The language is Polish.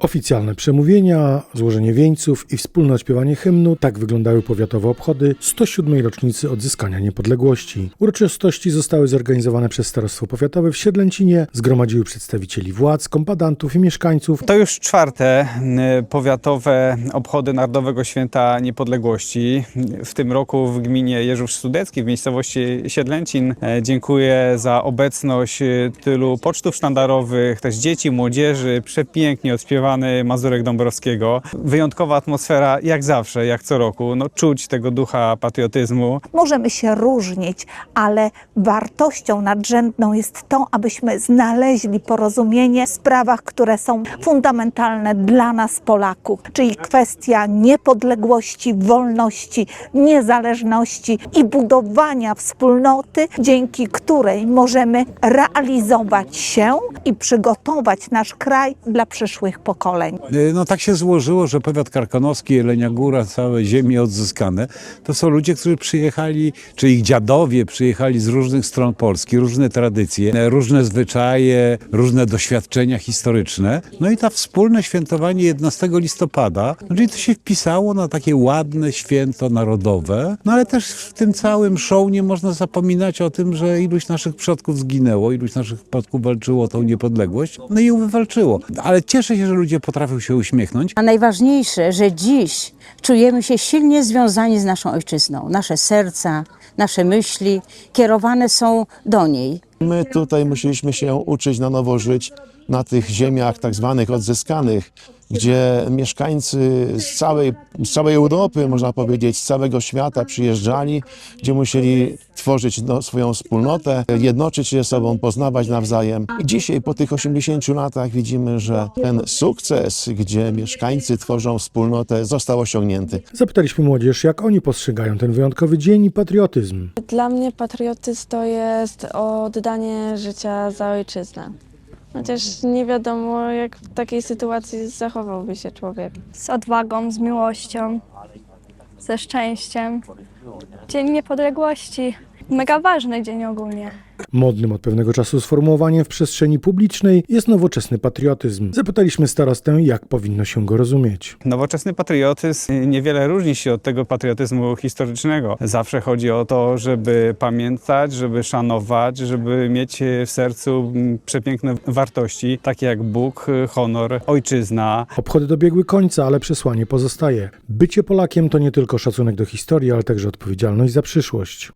Oficjalne przemówienia, złożenie wieńców i wspólne odśpiewanie hymnu tak wyglądały powiatowe obchody 107. rocznicy odzyskania niepodległości. Uroczystości zostały zorganizowane przez Starostwo Powiatowe w Siedlęcinie, zgromadziły przedstawicieli władz, kombatantów i mieszkańców. To już czwarte y, powiatowe obchody Narodowego Święta Niepodległości. W tym roku w gminie Jeżów Studecki w miejscowości Siedlęcin. E, Dziękuję za obecność y, tylu pocztów sztandarowych, też dzieci, młodzieży, przepięknie Mazurek Dąbrowskiego. Wyjątkowa atmosfera jak zawsze, jak co roku. No, czuć tego ducha patriotyzmu. Możemy się różnić, ale wartością nadrzędną jest to, abyśmy znaleźli porozumienie w sprawach, które są fundamentalne dla nas, Polaków, czyli kwestia niepodległości, wolności, niezależności i budowania wspólnoty, dzięki której możemy realizować się i przygotować nasz kraj dla przyszłych pokoleń. No tak się złożyło, że powiat karkonoski, Jelenia Góra, całe ziemie odzyskane, to są ludzie, którzy przyjechali, czy ich dziadowie przyjechali z różnych stron Polski, różne tradycje, różne zwyczaje, różne doświadczenia historyczne. No i to wspólne świętowanie 11 listopada, no czyli to się wpisało na takie ładne święto narodowe, no ale też w tym całym show nie można zapominać o tym, że iluś naszych przodków zginęło, iluś naszych przodków walczyło o tą niepodległość, no i ją wywalczyło. Ale cieszę się, że ludzie potrafią się uśmiechnąć. A najważniejsze, że dziś czujemy się silnie związani z naszą ojczyzną. Nasze serca, nasze myśli kierowane są do niej. My tutaj musieliśmy się uczyć na nowo żyć na tych ziemiach tak zwanych odzyskanych, gdzie mieszkańcy z całej, z całej Europy, można powiedzieć, z całego świata przyjeżdżali, gdzie musieli tworzyć no, swoją wspólnotę, jednoczyć się ze sobą, poznawać nawzajem. I dzisiaj po tych 80 latach widzimy, że ten sukces, gdzie mieszkańcy tworzą wspólnotę, został osiągnięty. Zapytaliśmy młodzież, jak oni postrzegają ten wyjątkowy dzień i patriotyzm. Dla mnie patriotyzm to jest oddanie życia za ojczyznę. Chociaż nie wiadomo, jak w takiej sytuacji zachowałby się człowiek. z odwagą, z miłością, ze szczęściem. Dzień Niepodległości. Mega ważny dzień ogólnie. Modnym od pewnego czasu sformułowaniem w przestrzeni publicznej jest nowoczesny patriotyzm. Zapytaliśmy starostę, jak powinno się go rozumieć. Nowoczesny patriotyzm niewiele różni się od tego patriotyzmu historycznego. Zawsze chodzi o to, żeby pamiętać, żeby szanować, żeby mieć w sercu mm, przepiękne wartości, takie jak Bóg, honor, ojczyzna. Obchody dobiegły końca, ale przesłanie pozostaje. Bycie Polakiem to nie tylko szacunek do historii, ale także odpowiedzialność za przyszłość.